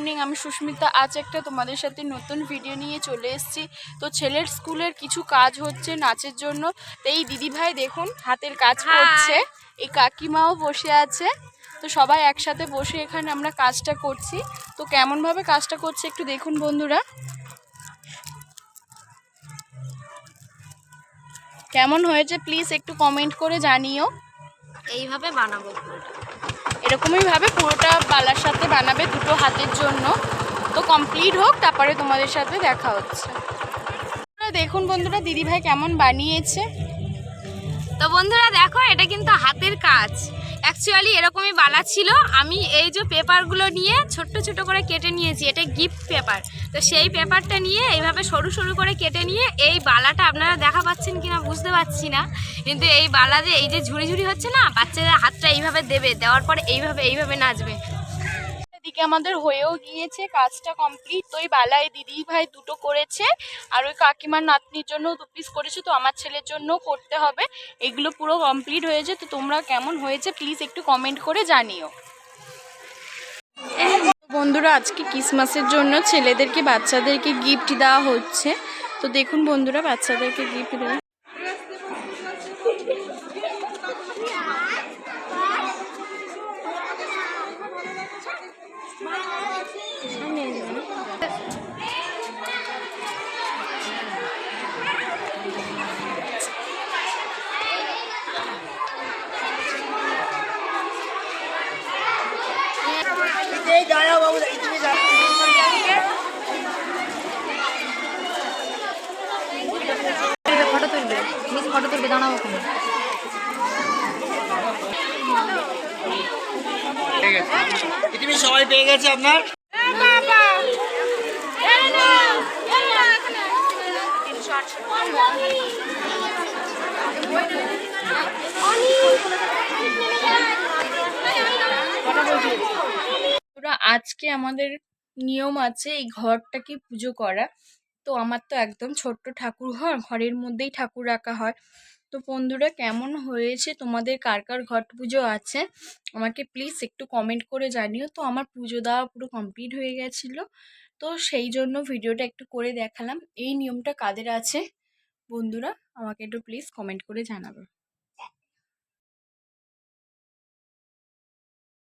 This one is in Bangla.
মর্নিং আমি সুস্মিতা আজ একটা তোমাদের সাথে নতুন ভিডিও নিয়ে চলে এসেছি। তো ছেলের স্কুলের কিছু কাজ হচ্ছে নাচের জন্য। তো এই দিদিভাই দেখুন হাতের কাজ করছে। এই কাকিমাও বসে আছে। তো সবাই একসাথে বসে এখানে আমরা কাজটা করছি। তো কেমনভাবে কাজটা করছে একটু দেখুন বন্ধুরা। কেমন হয়েছে প্লিজ একটু কমেন্ট করে জানিও। এইভাবে বানাবো পুরোটা। এরকমই ভাবে পুরোটা বালার সাথে বানাবে দুটো হাতের জন্য। তো কমপ্লিট হোক তারপরে তোমাদের সাথে দেখা হচ্ছে। দেখুন বন্ধুরা দিদিভাই কেমন বানিয়েছে। তো বন্ধুরা দেখো এটা কিন্তু হাতের কাজ। অ্যাকচুয়ালি এরকমই বালা ছিল। আমি এই যে পেপারগুলো নিয়ে ছোট্ট ছোট করে কেটে নিয়েছি এটা গিফট পেপার তো সেই পেপারটা নিয়ে এইভাবে সরু সরু করে কেটে নিয়ে এই বালাটা আপনারা পাচ্ছেন কিনা বুঝতে পারছি না। কিন্তু এই বালা যে এই যে ঝুড়ি ঝুড়ি হচ্ছে না বাচ্চাদের হাতটা এইভাবে দেবে, দেওয়ার পরে এইভাবে এইভাবে নাচবে। এদিকে আমাদের হয়েও গিয়েছে কাজটা কমপ্লিট। তো ওই বালায় দিদি ভাই দুটো করেছে, আর ওই কাকিমার নাতনির জন্য দু পিস করেছে, তো আমার ছেলের জন্য করতে হবে। এগুলো পুরো কমপ্লিট হয়েছে, তো তোমরা কেমন হয়েছে প্লিজ একটু কমেন্ট করে জানিও। বন্ধুরা, আজকে ক্রিসমাসের জন্য ছেলেদেরকে, বাচ্চাদেরকে গিফট দেওয়া হচ্ছে। তো দেখুন বন্ধুরা বাচ্চাদেরকে গিফট দেওয়া ফটো তুলবে মিস ফটো তুলবে দাঁড়াও ওখানে পৃথিবীর সবাই পেয়ে গেছে আপনার। ওরা আজকে আমাদের নিয়ম আছে এই ঘরটাকে পুজো করা। তো আমার তো একদম ছোট্ট ঠাকুর ঘর, ঘরের মধ্যেই ঠাকুর রাখা হয়। তো বন্ধুরা, কেমন হয়েছে? তোমাদের কার কার ঘট পুজো আছে? আমাকে প্লিজ একটু কমেন্ট করে জানিও। তো আমার পুজো দেওয়া পুরো কমপ্লিট হয়ে গেছিল। তো সেই জন্য ভিডিওটা একটু করে দেখালাম। এই নিয়মটা কাদের আছে? বন্ধুরা, আমাকে একটু প্লিজ কমেন্ট করে জানাবে।